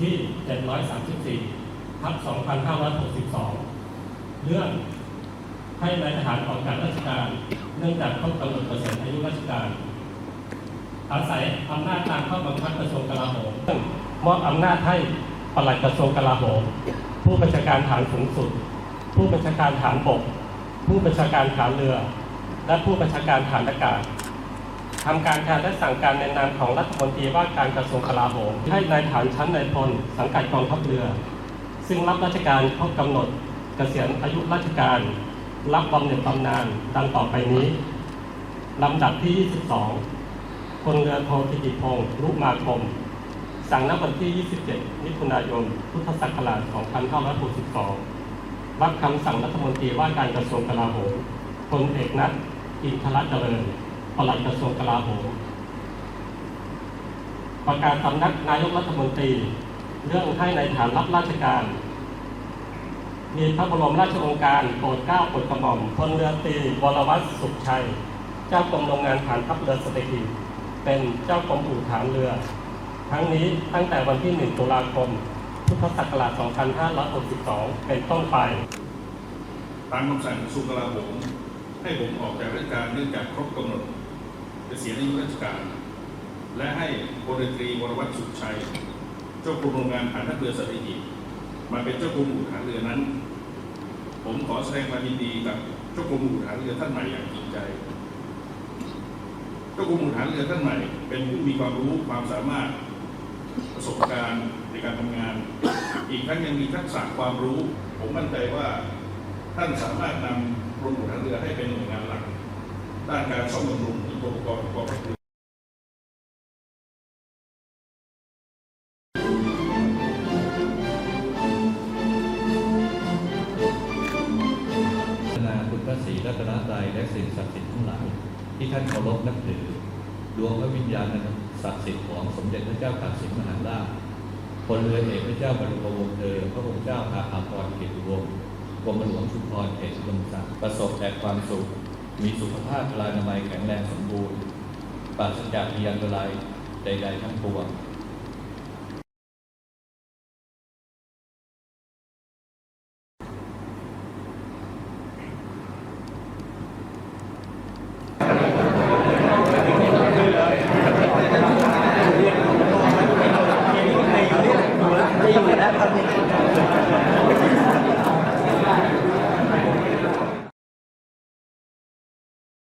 ที่ 734ทับ2562 เรื่องให้นายทหารออกจากราชการ เนื่องจากครบกำหนดเกษียณอายุราชการ อาศัยอำนาจตามข้อบังคับกระทรวงกลาโหมมอบอำนาจให้ปลัดกระทรวงกลาโหม ผู้บัญชาการฐานสูงสุด ผู้บัญชาการฐานบก ผู้บัญชาการฐานเรือ และผู้บัญชาการฐานอากาศ ทำการแทนและสั่งการในนามของรัฐมนตรีว่าการกระทรวงกลาโหมให้นายฐานชั้นนายพลสังกัดกองทัพเรือ ซึ่งรับราชการครบกำหนดเกษียณอายุราชการ รับบำเหน็จบำนาญดังต่อไปนี้ลำดับที่ 22พลเรือโทธิติพงศ์รุมาคม สั่งณวันที่ 27 มิถุนายน พุทธศักราช 2562 รับคำสั่งรัฐมนตรีว่าการกระทรวงกลาโหมพลเอกนัทอินทรเจริญ ปลัดกระทรวงกลาโหมประกาศสำนักนายกรัฐมนตรี เรื่องให้ในฐานรับราชการ มีพระบรมราชโองการโปรดเกล้าโปรดกระหม่อมพลเรือตีวรวัตรสุขชัย เจ้ากรมโรงงานฐานทัพเรือสเตหีบเป็นเจ้ากรมอู่ฐานเรือ ทั้งนี้ตั้งแต่วันที่ 1 ตุลาคม พุทธศักราช 2562 เป็นต้นไป ตามคำสั่งกระทรวงกลาโหมให้ผมออกจากราชการเนื่องจากครบกำหนด เกษียณอายุราชการ และให้พลตรีวรวัตรสุขชัย เจ้ากรมโรงงานฐานทัพเรือสัตหีบมาเป็นเจ้ากรมอู่ฐานเรือนั้น ผมขอแสดงความยินดีกับเจ้ากรมอู่ฐานเรือท่านใหม่อย่างจริงใจ เจ้ากรมอู่ฐานเรือท่านใหม่ เป็นผู้มีความรู้ความสามารถประสบการณ์ในการทำงาน อีกทั้งยังมีทักษะความรู้ ผมมั่นใจว่าท่านสามารถนำกรมอู่ฐานเรือให้เป็นหน่วยงานหลัก ด้านการซ่อมบำรุงอุปกรณ์กองทัพเรือพัฒนาคุณพระศรีรัตนตรัยและสิ่งศักดิ์สิทธิ์ทั้งหลายที่ท่านเคารพนับถือดวงพระวิญญาณศักดิ์สิทธิ์ของสมเด็จพระเจ้าตากสินมหาราชพลเรือเอกพระเจ้าบรมวงศ์เธอพระองค์เจ้าอาภาพรเกียรติวงศ์กรมหลวงชุมพรเขตลมศักดิ์ประสบแต่ความสุข มีสุขภาพพลานามัยแข็งแรงสมบูรณ์ปราศจากพยันตรายใด ๆ ทั้งปวง